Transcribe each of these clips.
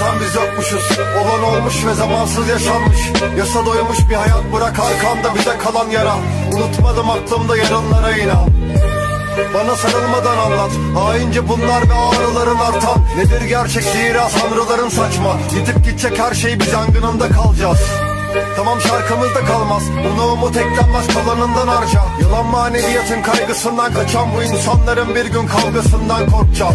zaten biz yokmuşuz. Olan olmuş ve zamansız yaşanmış. Yasa doymuş bir hayat bırak arkamda bize kalan yara. Unutmadım aklımda yarınlara inan bana sarılmadan anlat. Haince bunlar ve ağrıların artan. Nedir gerçek? Zira sanrıların saçma. Gidip gidecek her şey biz yangınında kalacağız. Tamam şarkımızda kalmaz. Buna umut eklenmez kalanından harca. Yalan maneviyatın kaygısından kaçan Bu insanların bir gün kavgasından korkacağım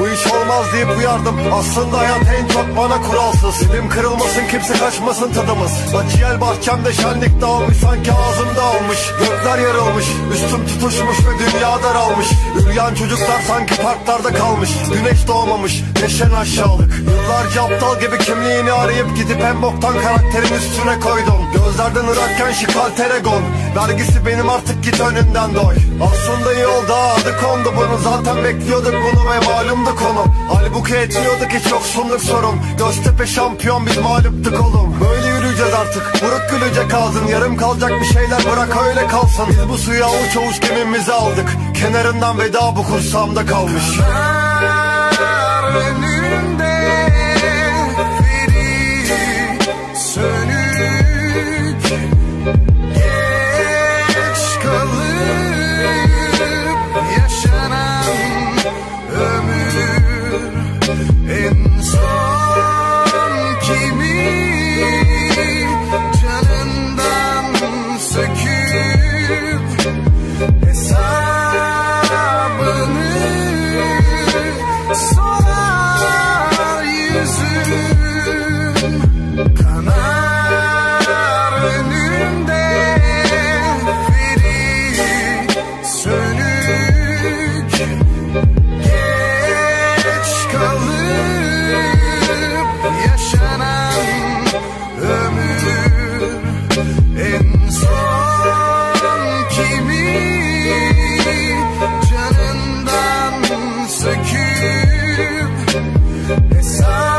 bu iş olmaz deyip uyardım. Aslında hayat en çok bana kuralsız. Dilim kırılmasın kimse kaçmasın tadımız. Acıyel bahçemde şenlik dağılmış Sanki ağzımda almış Gökler yarılmış Üstüm tutuşmuş ve dünya daralmış. Üryan çocuklar sanki parklarda kalmış. Güneş doğmamış Neşen aşağılık. Yıllarca aptal gibi kimliğini arayıp Gidip en boktan karakterin üstüne koydum. Gözlerden ırakken şikal teregon Vergisi benim artık git önünden doy. Aslında iyi oldu adı kondu bunu Zaten bekliyorduk bunu ve malumdu konu. Halbuki etmiyorduk hiç yoksunluk sorun. Göztepe şampiyon biz mağluptuk oğlum. Böyle yürüyeceğiz artık. Buruk gülecek ağzın Yarım kalacak bir şeyler bırak öyle kalsın. Biz bu suyu avuç avuç gemimizi aldık. Kenarından veda bu kursamda kalmış. Beni she It's all